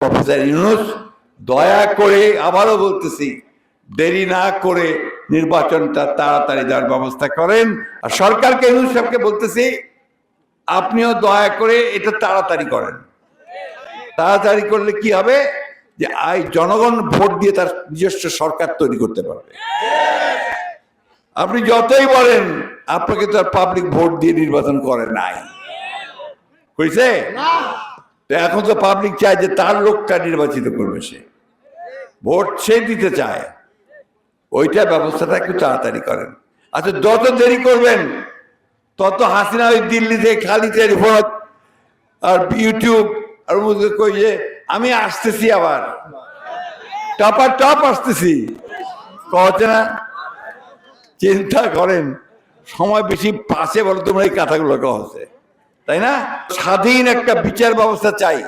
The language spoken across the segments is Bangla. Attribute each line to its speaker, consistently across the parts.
Speaker 1: প্রফেসর ইউনুস, দয়া করে আবারও বলতেছি, দেরি না করে নির্বাচনটা তাড়াতাড়ি দেওয়ার ব্যবস্থা করেন। আর সরকারকে, ইউনুস সাহেবকে বলতেছি, আপনিও দয়া করে এটা তাড়াতাড়ি করেন। তাড়াতাড়ি করলে কি হবে? যে আই, জনগণ ভোট দিয়ে তার নিজস্ব সরকার তৈরি করতে পারবে। আপনি যতই বলেন, আপনাকে তো আর পাবলিক ভোট দিয়ে নির্বাচন করে নাই। হয়েছে তো এখন তো পাবলিক চায় যে তার লোকটা নির্বাচিত করবে সে। ভোট সে দিতে চায়। ওইটা ব্যবস্থাটা একটু তাড়াতাড়ি করেন। আচ্ছা যত দেরি করবেন, তত হাসিনা ওই দিল্লি থেকে খালি টেলিফোন আর ইউটিউব আর কই যে আমি আসতেছি আবার। টপার টপ আসতেছি। কচ্ছে না? চিন্তা করেন, সময় বেশি পাশে বলো, তোমরা এই কথাগুলো কহছে তাই না? স্বাধীন একটা বিচার ব্যবস্থা চাই।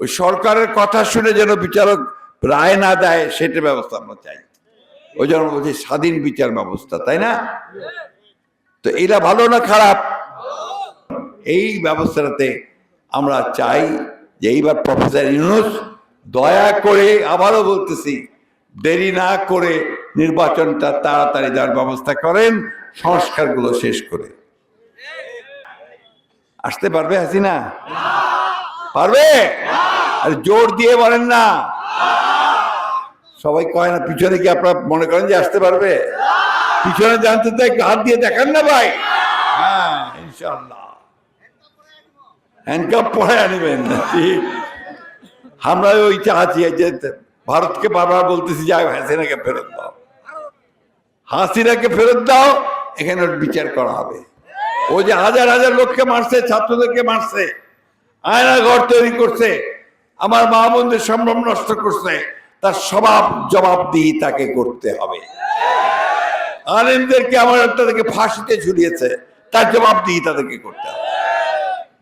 Speaker 1: ওই সরকারের কথা শুনে যেন বিচারক রায় না দেয় সেটা ব্যবস্থা আমরা চাই। ওই জন্য বলছি স্বাধীন বিচার ব্যবস্থা, তাই না? তো এটা ভালো না খারাপ? এই ব্যবস্থাটাতে আমরা চাই যে এইবার প্রফেসর ইউনুস দয়া করে আবারও বলতেছি, দেরি না করে নির্বাচনটা তাড়াতাড়ি দেওয়ার ব্যবস্থা করেন, সংস্কারগুলো শেষ করে। আসতে পারবে হাসিনা? পারবে? আর জোর দিয়ে বলেন না। সবাই কয় না, পিছনে কি আপনারা মনে করেন যে আসতে পারবে? পিছনে জানতে তো একটু হাত দিয়ে দেখান না ভাই। হ্যাঁ ইনশাল্লাহ হ্যান্ডকাপ পরে আনবেন। ঠিক। আমরা ওই চাচ্ছি যে ভারতকে বারবার বলতেছি যে হাসিনাকে ফেরত দাও। হাসিনাকে ফেরত দাও, এখানে বিচার করা হবে। ও যে হাজার হাজার লোককে মারছে, ছাত্রদেরকে মারছে, আয়না ঘর তৈরি করছে, আমার মা বোনদের সম্ভ্রম নষ্ট করছে, তার স্বভাব জবাব দিয়ে তাকে করতে হবে। আলেমদেরকে আমার তাদেরকে ফাঁসিতে ঝুলিয়েছে, তার জবাব দিয়ে তাদেরকে করতে হবে।